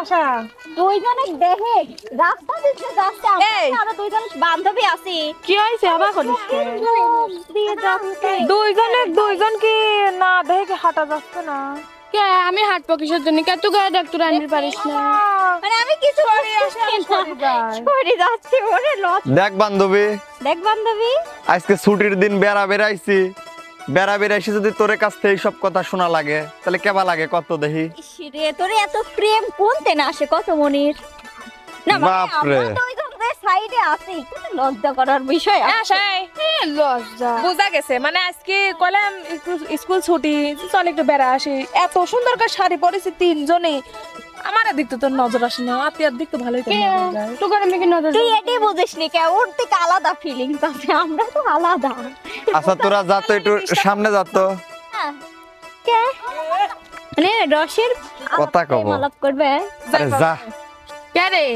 আশা দুইজনে দেখে রাস্তা দিচ্ছে যাচ্ছে আমরা দুইজন বান্ধবী আছি। কি হয়েছে? আবার করিস দুইজনে দুইজন কি না দেখে হাঁটা যাচ্ছে না? কে? আমি হাঁটবো কিসের জন্য? কে? তুই গায়ে ডাক্তার আনতে পারিস না মানে আমি কিছু সরে যাচ্ছি ওরে লস দেখ বান্ধবী। দেখ বান্ধবী। আজকে ছুটির দিন বেড়া বেড়াইছি। বেড়া বেড়াইছি যদি তোর কাছ থেকে এইসব কথা শোনা লাগে তাহলে কেবা লাগে কত দেখি? রে তোরে এত প্রেম কোনতে না আসে কত মনির? না বাপরে। সাইডে আছি কিন্তু লজ্জা করার বিষয় আছে। লজ্জা। বুঝা গেছে মানে আজকে কইলাম একটু স্কুল ছুটি চল একটু বেড়া আসি। এত সুন্দর করে শাড়ি পরেছি তিনজনে আমার দিক তো তোর নজর আসে না দিক তো ভালোই তো নজর যায়। তোকে আমি কি নজর তুই এটাই বুঝিস নি কে? ওর থেকে আলাদা ফিলিংস আছে আমরা তো আলাদা। আচ্ছা তোরা যা তো একটু সামনে যা তো। হ্যাঁ। কে? মানে রসের কথা কব। আলাপ করবে? যা। কে রে?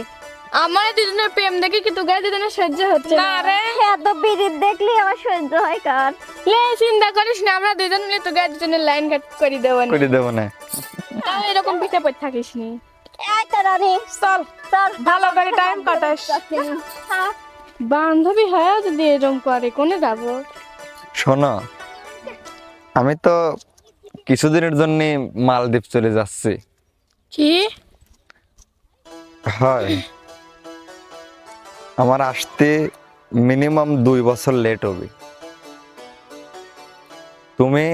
আমার দুজনের প্রেম দেখে কি তোকে দুজনের সহ্য হচ্ছে না? রে। এত বিড়ির দেখলি আমার সহ্য হয় কার? লে চিন্তা করিস না আমরা দুজন মিলে তোকে দুজনের লাইন কাট করে দেবো না। করে দেবো না। তাও এরকম পিঠে পড়ে থাকিস নি। এই তো রানী চল চল। ভালো করে টাইম কাটাস। হ্যাঁ। বান্ধবী হয়েও যদি এরকম করে কোনে যাব? শোনো আমি তো কিছুদিনের জন্য মালদ্বীপ চলে যাচ্ছি। কি? হয়। আমার আসতে মিনিমাম দুই বছর লেট হবে। তুমি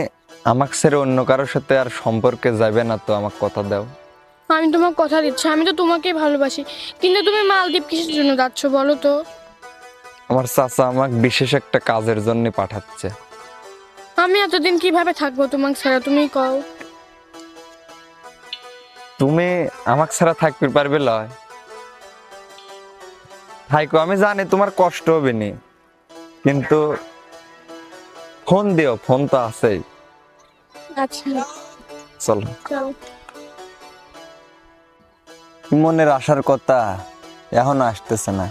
আমাকে ছেড়ে অন্য কারোর সাথে আর সম্পর্কে যাবে না তো আমাকে কথা দাও। আমি তোমার কথা দিচ্ছি আমি তো তোমাকেই ভালোবাসি। কিন্তু তুমি মালদ্বীপ কিসের জন্য যাচ্ছ বলো তো? আমার চাচা আমাকে বিশেষ একটা কাজের জন্য পাঠাচ্ছে। আমি এতদিন কীভাবে থাকব তোমাকে ছাড়া তুমি কও। তুমি আমাকে ছাড়া থাকতে পারবে লয়। থাইকো আমি জানি তোমার কষ্ট হবে নি কিন্তু ফোন দিও ফোন তো আছেই। আচ্ছা। চলো। চলো মনের আসার কথা এখনও আসতেছে না।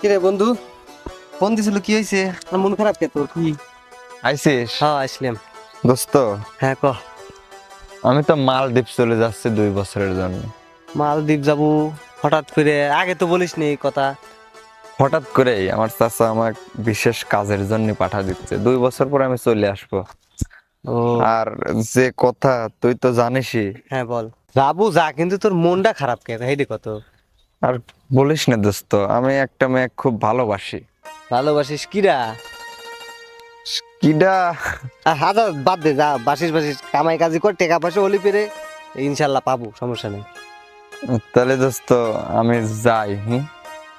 কিরে বন্ধু ফোন দিছিল কি হয়েছে মন খারাপ কে তোর? কি? আইসিস হ্যাঁ আসলাম দোস্ত? হ্যাঁ ক? আমি তো মালদ্বীপ চলে যাচ্ছি দুই বছরের জন্য। মালদ্বীপ যাব হঠাৎ করে আগে তো বলিস নি এই কথা। হঠাৎ করেই আমার চাচা আমার বিশেষ কাজের জন্য পাঠা দিচ্ছে দুই বছর পর আমি চলে আসব। আর যে কথা তুই তো জানিসই। হ্যাঁ বল। যাব যা কিন্তু তোর মনটা খারাপ কে হেডি কত? আর বলিস না দোস্ত আমি একটা মেয়ে খুব ভালোবাসি। ভালোবাসিস কিরা কিডা? হাজার বাদ দে যা বাসিস বাসিস কামাই কাজি কর টাকা পয়সা হলি পেরে ইনশাল্লাহ পাবো সমস্যা নেই। তাহলে দোস্ত আমি যাই হুম?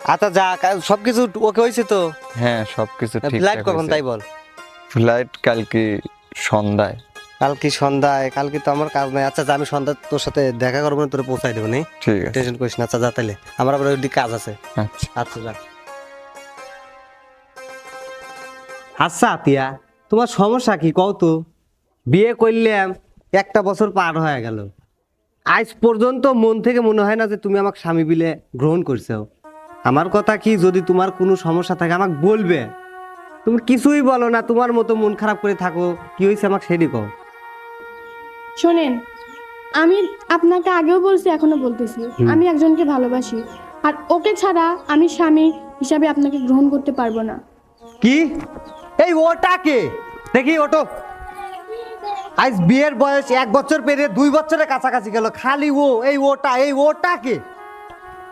আচ্ছা যা কা- সবকিছু ওকে হয়েছে তো? হ্যাঁ সবকিছু ঠিক ফ্লাইট কখন তাই বল? ফ্লাইট কালকে সন্ধ্যায়। কালকে সন্ধ্যায় কালকে তো আমার কাজ নাই। আচ্ছা যা আমি সন্ধ্যা তোর সাথে দেখা করব না তোরে পৌঁছাই দেবো নি? ঠিক আছে। টেনশন করিস না আচ্ছা যা তাইলে। আমার আবার ওইদিকে কাজ আছে। আচ্ছা। আচ্ছা যা। আচ্ছা আতিয়া তোমার সমস্যা কি? কও তো। বিয়ে করলাম একটা বছর পার হয়ে গেল। আজ পর্যন্ত মন থেকে মনে হয় না যে তুমি আমাকে স্বামী বিলে গ্রহণ করছ। আমার কথা কি যদি তোমার কোনো সমস্যা থাকে আমাকে বলবে। তুমি কিছুই বলো না তোমার মতো মন খারাপ করে থাকো। কি হয়েছে আমাকে সেটি কও। শোনেন আমি আপনাকে আগেও বলছি এখনও বলতেছি। আমি একজনকে ভালোবাসি আর ওকে ছাড়া আমি স্বামী হিসাবে আপনাকে গ্রহণ করতে পারব না। কি? এই ওটাকে দেখি ওটো। আজ বিয়ের বয়স এক বছর পেরিয়ে দুই বছরের কাছাকাছি গেল খালি ও এই ওটা এই ওটাকে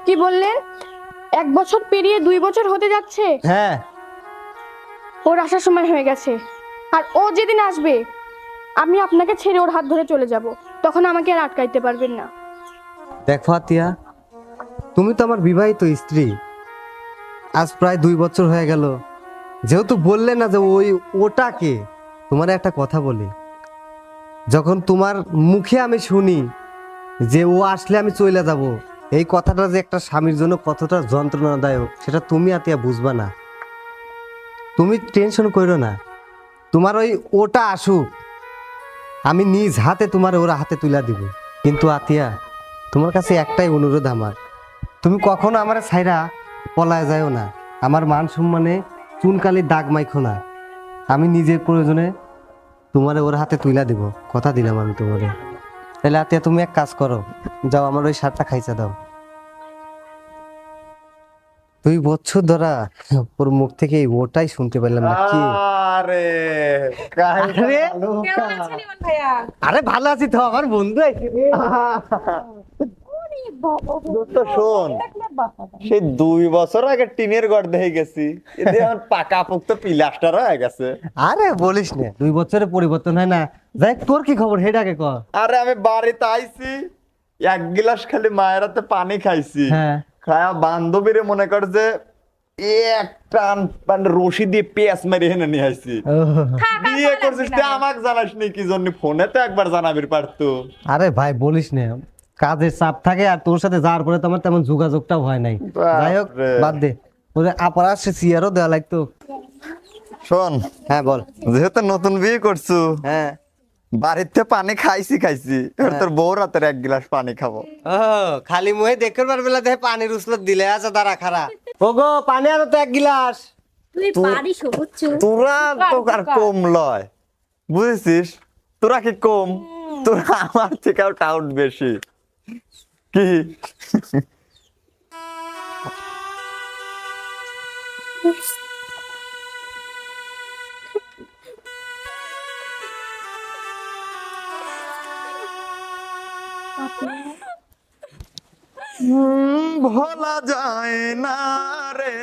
কি বললেন? এক বছর পেরিয়ে দুই বছর হতে যাচ্ছে? হ্যাঁ। ওর আসার সময় হয়ে গেছে। আর ও যেদিন আসবে, আমি আপনাকে ছেড়ে ওর হাত ধরে চলে যাব। তখন আমাকে আর আটকাইতে পারবেন না। দেখো আতিয়া তুমি তো আমার বিবাহিত স্ত্রী। আজ প্রায় দুই বছর হয়ে গেল। যেহেতু বললে না যে ওই ওটাকে, তোমার একটা কথা বলি। যখন তোমার মুখে আমি শুনি যে ও আসলে আমি চলে যাব, এই কথাটা যে একটা স্বামীর জন্য কতটা যন্ত্রণাদায়ক, সেটা তুমি আতিয়া বুঝবা না। তুমি টেনশন করো না। তোমার ওই ওটা আসুক। আমি নিজ হাতে তোমার ওর হাতে তুলে দিব। কিন্তু আতিয়া, তোমার কাছে একটাই অনুরোধ আমার। তুমি কখনো আমার ছাইরা পলায় যাও না। আমার মান সম্মানে চুনকালির দাগ মাইখো না। আমি নিজের প্রয়োজনে তোমারে ওর হাতে তুইলা দিব। কথা দিলাম আমি তোমারে। তাহলে আতিয়া, তুমি এক কাজ করো। যাও আমার ওই সারটা খাইচা দাও। দুই বছর ধরা ওর মুখ থেকে ওটাই শুনতে পারলাম না কি? আরে ভালো আছি তো আমার বন্ধু আইছে শোন সেই দুই বছর আগে টিনের ঘর দেখে গেছি। এতে আমার পাকা পোক্ত পিলাস্টার হয়ে গেছে। আরে বলিস না দুই বছরে পরিবর্তন হয় না। যাই তোর কি খবর? হেডাকে আরে আমি বাড়িতে আইছি এক গিলাস খালি মায়ের পানি খাইছি। হ্যাঁ। খায়া বান্ধবীরে মনে কর যে এক টান মানে রশি দিয়ে পেঁয়াজ মেরে হেনে নিয়ে আসছি বিয়ে করছিস তুই আমাকে জানাস নি কি জন্য? ফোনে তো একবার জানাবির পারতো। আরে ভাই বলিস না। কাজের চাপ থাকে আর তোর সাথে যাওয়ার পরে তো আমার তেমন যোগাযোগটাও হয় নাই। যাই হোক বাদ দে। ওদের আপার আসছে চেয়ারও দেওয়া লাগতো। শোন হ্যাঁ বল। যেহেতু নতুন বিয়ে করছ হ্যাঁ। বাড়িতে পানি খাইছি খাইছি। তোর বউ রাতের এক গিলাস পানি খাব। ও খালি মুহে দেখতে পারবে না দেখে পানির উসলত দিলে আছে দাঁড়া খারা ওগো পানি আনো তো এক গিলাস। তুই তোরা তো আর কম লয়। বুঝেছিস? তোরা কি কম? তোরা আমার থেকেও টাউট বেশি। কি? ভোলা যায় না রে।